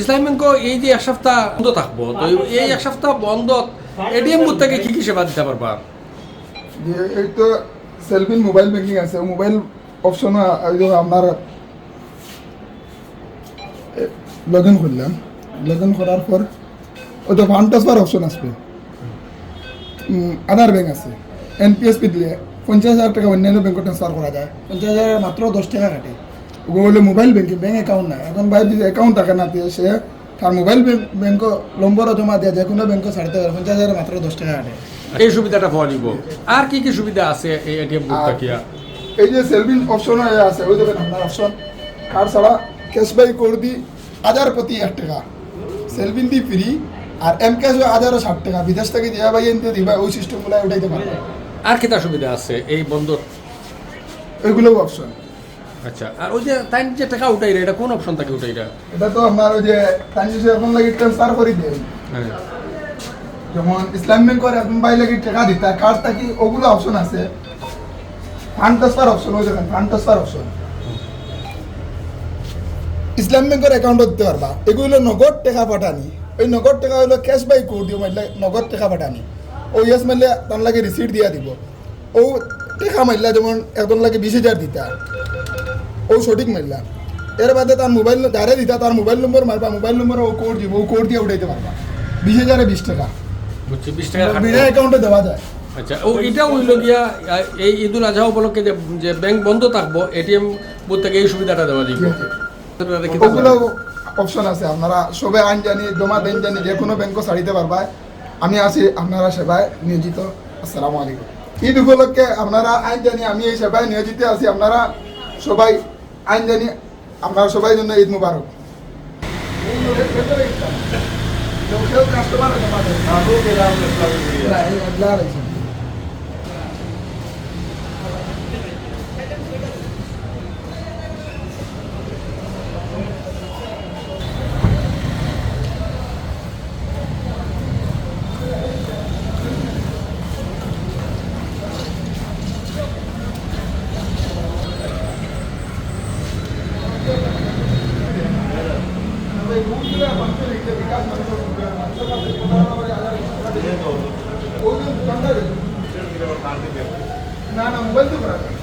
ইসলাম bank এই যে এক সপ্তাহ বন্ধ থাকব, তো এই এক সপ্তাহ বন্ধ এটিএম বুথ থেকে কি কি সেবা দিতে পারবা? এই তো সেলফিন মোবাইল ব্যাংকিং আছে মোবাইল অপশন আপনার লগ ইন করলাম। লগ ইন করার পর, ওই তো ফান্ড ট্রান্সফার অপশন আসবে। আধার ব্যাংক আছে। এনপিএস পি দিলে পঞ্চাশ হাজার টাকা অন্যান্য ব্যাংকে ট্রান্সফার করা যায়। পঞ্চাশ হাজার মাত্র দশ টাকা কাটে। ওগুলো হলো মোবাইল ব্যাংকিং ব্যাংক অ্যাকাউন্ট নাই। এখন ভাই যদি অ্যাকাউন্ট থাকে না দিয়ে সে তার মোবাইল ব্যাংক নম্বরও জমা দেওয়া যে কোনো ব্যাংকে ছাড়তে পারে। পঞ্চাশ হাজার মাত্র দশ টাকা কাটে এই সুবিধাটা পাওয়া যাব আর কি কি সুবিধা আছে এই এটিএম বুথ থাকিয়া এই যে সেলফিন অপশন আছে ওই দেখেন আপনার অপশন কার্ড ছাড়া ক্যাশবাই করে দি হাজার প্রতি এক টাকা। সেলফিন দি ফ্রি আর এম ক্যাশ হাজারও ষাট টাকা। বিদেশ থেকে যে ভাই এনতে দিবা ওই সিস্টেমগুলো উঠাইতে পারবে আর কি তার সুবিধা আছে এই বন্ধ ওইগুলো অপশন আচ্ছা আর ওই যে তাই যে টাকা উঠাই এটা কোন অপশন থাকে উঠাইরা? এটা তো আপনার ওই যে ট্রানজিশন এখন লাগি ট্রান্সফার করে দেয়। হ্যাঁ। যেমন ইসলাম ব্যাংকের এখন বাই লাগি টাকা দিতে কার্ড থাকি ওগুলো অপশন আছে? ফান্ড ট্রান্সফার অপশন ওই দেখেন ফান্ড ট্রান্সফার অপশন ইসলাম ব্যাংকের অ্যাকাউন্টে দিতে পারবা। এগুলো নগদ টাকা পাঠানি। ওই নগদ টাকা হলো ক্যাশ বাই কোড দিও মারলে নগদ টাকা পাঠানি। ও ইয়েস মারলে তার লাগে রিসিট দিয়া দিব। ও টাকা মারলা যেমন এখন লাগে বিশ হাজার দিতা। ও সঠিক মারলা এর বাদে তার মোবাইল যারে দিতা তার মোবাইল নম্বর মারবা। মোবাইল নম্বর ও কোড দিব ও কোড দিয়ে উঠাইতে পারবা। বিশ হাজারে বিশ টাকা। বিশ টাকা বিনা অ্যাকাউন্টে দেওয়া যায়। আচ্ছা ও এটা হইল গিয়া এই ঈদুল আজহা উপলক্ষে যে যে ব্যাংক বন্ধ থাকব এটিএম বুথ থেকে এই সুবিধাটা দেওয়া দিব ওগুলো অপশন আছে। আপনারা সবে আইন জানি জমা দেন জানি যে কোনো ব্যাংকও ছাড়িতে পারবা। আমি আছি আপনারা সেবায় নিয়োজিত। আসসালামু আলাইকুম। ঈদ উপলক্ষে আপনারা আইন জানি আমি এই সেবায় নিয়োজিত আছি। আপনারা সবাই আইন জানি আপনারা সবাই জন্য ঈদ মুবারক। না না মোবাইল তো করা যায়।